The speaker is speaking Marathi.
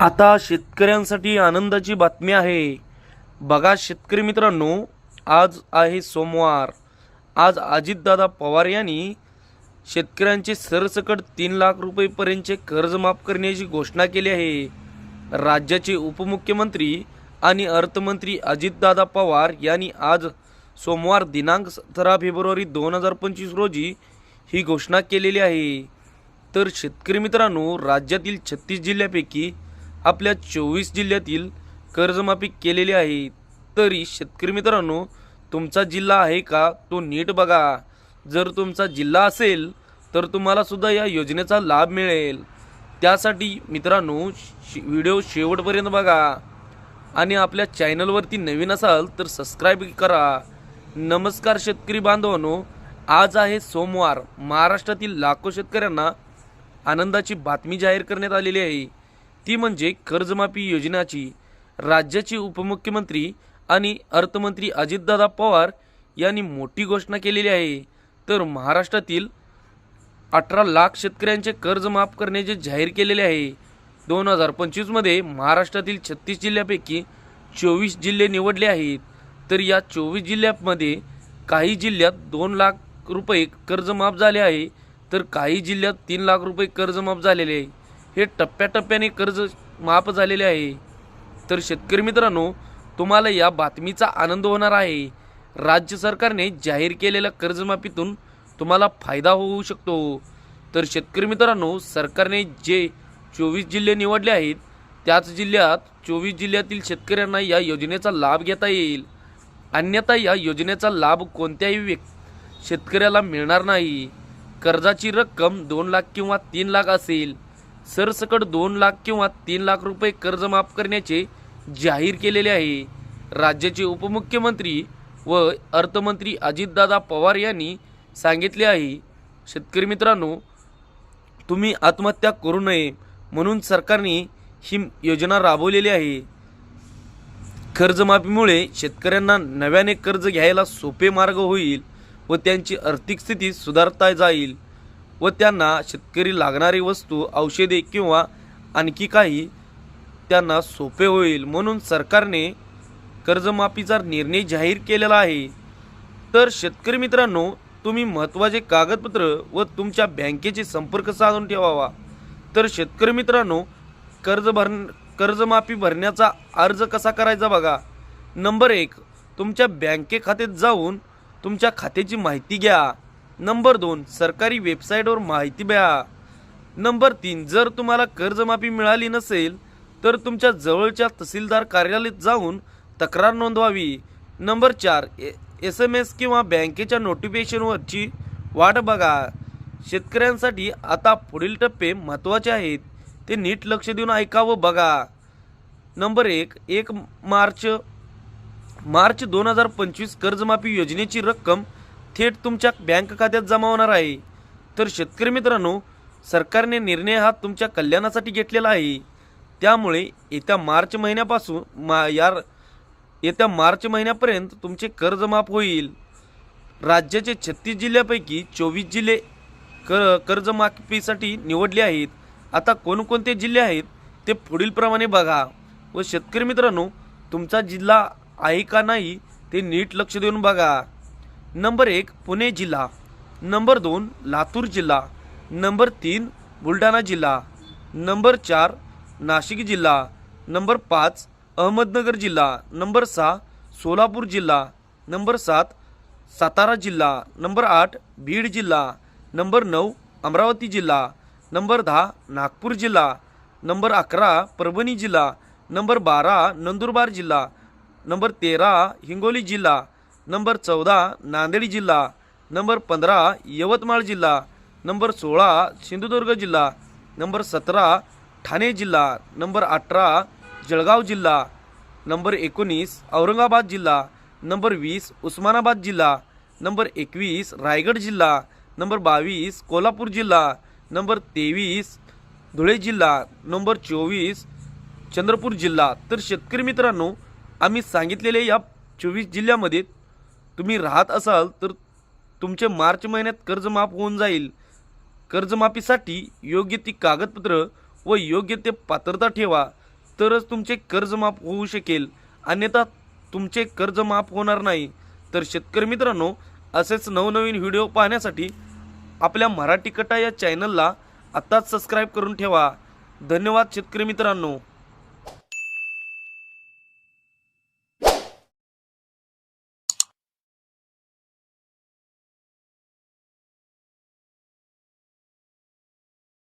आता शेतकऱ्यांसाठी आनंदाची बातमी आहे. बघा शेतकरी मित्रांनो आज आहे सोमवार. आज अजितदादा पवार यांनी शेतकऱ्यांचे सरसकट तीन लाख रुपयेपर्यंतचे कर्ज माफ करण्याची घोषणा केली आहे. राज्याचे उपमुख्यमंत्री आणि अर्थमंत्री अजितदादा पवार यांनी आज सोमवार दिनांक सतरा फेब्रुवारी दोन हजार पंचवीस रोजी ही घोषणा केलेली आहे. तर शेतकरी मित्रांनो राज्यातील छत्तीस जिल्ह्यापैकी आपल्या चोवीस जिल्ह्यातील कर्जमाफी केलेली आहे. तरी शेतकरी मित्रांनो तुमचा जिल्हा आहे का? तो नीट बघा. जर तुमचा जिल्हा असेल तर तुम्हाला सुद्धा या योजनेचा लाभ मिळेल. त्यासाठी मित्रांनो शे व्हिडिओ शेवटपर्यंत बघा. आणि आपल्या चॅनलवरती नवीन असाल तर सबस्क्राईब करा. नमस्कार शेतकरी बांधवांनो आज आहे सोमवार. महाराष्ट्रातील लाखो शेतकऱ्यांना आनंदाची बातमी जाहीर करण्यात आलेली आहे. ती म्हणजे कर्जमाफी योजनाची राज्याचे उपमुख्यमंत्री आणि अर्थमंत्री अजितदादा पवार यांनी मोठी घोषणा केलेली आहे. तर महाराष्ट्रातील अठरा लाख शेतकऱ्यांचे कर्ज माफ करण्याचे जाहीर केलेले आहे. दोन हजार पंचवीसमध्ये महाराष्ट्रातील छत्तीस जिल्ह्यापैकी चोवीस जिल्हे निवडले आहेत. तर या चोवीस जिल्ह्यामध्ये काही जिल्ह्यात दोन लाख रुपये कर्ज माफ झाले आहे. तर काही जिल्ह्यात तीन लाख रुपये कर्ज माफ झालेले आहे. हे टप्प्याटप्प्याने कर्ज माफ झालेले आहे. तर शेतकरी मित्रांनो तुम्हाला या बातमीचा आनंद होणार आहे. राज्य सरकारने जाहीर केलेल्या कर्जमाफीतून तुम्हाला फायदा होऊ शकतो. तर शेतकरी मित्रांनो सरकारने जे चोवीस जिल्हे निवडले आहेत त्याच जिल्ह्यात चोवीस जिल्ह्यातील शेतकऱ्यांना या योजनेचा लाभ घेता येईल. अन्यथा या योजनेचा लाभ कोणत्याही व्यक् शेतकऱ्याला मिळणार नाही. कर्जाची रक्कम दोन लाख किंवा तीन लाख असेल. सरसकट दोन लाख किंवा तीन लाख रुपये कर्ज माफ करण्याचे जाहीर केलेले आहे. राज्याचे उपमुख्यमंत्री व अर्थमंत्री अजितदादा पवार यांनी सांगितले आहे. शेतकरी मित्रांनो तुम्ही आत्महत्या करू नये म्हणून सरकारने ही योजना राबवलेली आहे. कर्जमाफीमुळे शेतकऱ्यांना नव्याने कर्ज घ्यायला सोपे मार्ग होईल व त्यांची आर्थिक स्थिती सुधारता जाईल. व त्यांना शेतकरी लागणारी वस्तू औषधे किंवा आणखी काही त्यांना सोपे होईल. म्हणून सरकारने कर्जमाफीचा निर्णय जाहीर केलेला आहे. तर शेतकरी मित्रांनो तुम्ही महत्त्वाचे कागदपत्र व तुमच्या बँकेचे संपर्क साधून ठेवावा. तर शेतकरी मित्रांनो कर्ज भर कर्जमाफी भरण्याचा अर्ज कसा करायचा बघा. नंबर एक तुमच्या बँके खात्यात जाऊन तुमच्या खात्याची माहिती घ्या. नंबर दोन सरकारी वेबसाईटवर माहिती द्या नंबर तीन जर तुम्हाला कर्जमाफी मिळाली नसेल तर तुमच्या जवळच्या तहसीलदार कार्यालयात जाऊन तक्रार नोंदवावी. नंबर चार एस एम एस किंवा बँकेच्या नोटिफिकेशनवरची वाट बघा. शेतकऱ्यांसाठी आता पुढील टप्पे महत्त्वाचे आहेत. ते नीट लक्ष देऊन ऐका व बघा. नंबर एक एक मार्च मार्च दोन हजार पंचवीस कर्जमाफी योजनेची रक्कम थेट तुमच्या बँक खात्यात जमा होणार आहे. तर शेतकरी मित्रांनो सरकारने निर्णय हा तुमच्या कल्याणासाठी घेतलेला आहे. त्यामुळे येत्या मार्च महिन्यापासून मा यार येत्या मार्च महिन्यापर्यंत तुमचे कर्ज माफ होईल. राज्याचे छत्तीस जिल्ह्यापैकी चोवीस जिल्हे कर कर्जमाफीसाठी निवडले आहेत. आता कोणकोणते जिल्हे आहेत ते पुढीलप्रमाणे बघा. व शेतकरी मित्रांनो तुमचा जिल्हा आहे का नाही ते नीट लक्ष देऊन बघा. नंबर एक पुणे जिल्हा नंबर दोन लातूर जिल्हा नंबर तीन बुलढाणा जिल्हा नंबर चार नाशिक जिल्हा नंबर पाच अहमदनगर जिल्हा नंबर सहा सोलापूर जिल्हा नंबर सात सातारा जिल्हा नंबर आठ बीड जिल्हा नंबर नऊ अमरावती जिल्हा नंबर दहा नागपूर जिल्हा नंबर अकरा परभणी जिल्हा नंबर बारा नंदुरबार जिल्हा नंबर तेरा हिंगोली जिल्हा नंबर चौदा नांदेड जिल्हा नंबर पंधरा यवतमाळ जिल्हा नंबर सोळा सिंधुदुर्ग जिल्हा नंबर सतरा ठाणे जिल्हा नंबर अठरा जळगाव जिल्हा नंबर एकोणीस औरंगाबाद जिल्हा नंबर वीस उस्मानाबाद जिल्हा नंबर एकवीस रायगड जिल्हा नंबर बावीस कोल्हापूर जिल्हा नंबर तेवीस धुळे जिल्हा नंबर चोवीस चंद्रपूर जिल्हा तर शेतकरी मित्रांनो आम्ही सांगितलेले या चोवीस जिल्ह्यामध्ये तुम्ही राहत असाल तर तुमचे मार्च महिन्यात कर्ज माफ होऊन जाईल. कर्जमाफीसाठी योग्य ती कागदपत्र व योग्य ते पात्रता ठेवा. तरच तुमचे कर्ज माफ होऊ शकेल. अन्यथा तुमचे कर्ज माफ होणार नाही. तर शेतकरी मित्रांनो असेच नवनवीन व्हिडिओ पाहण्यासाठी आपल्या मराठी कटा या चॅनलला आत्ताच सबस्क्राईब करून ठेवा. धन्यवाद शेतकरी मित्रांनो.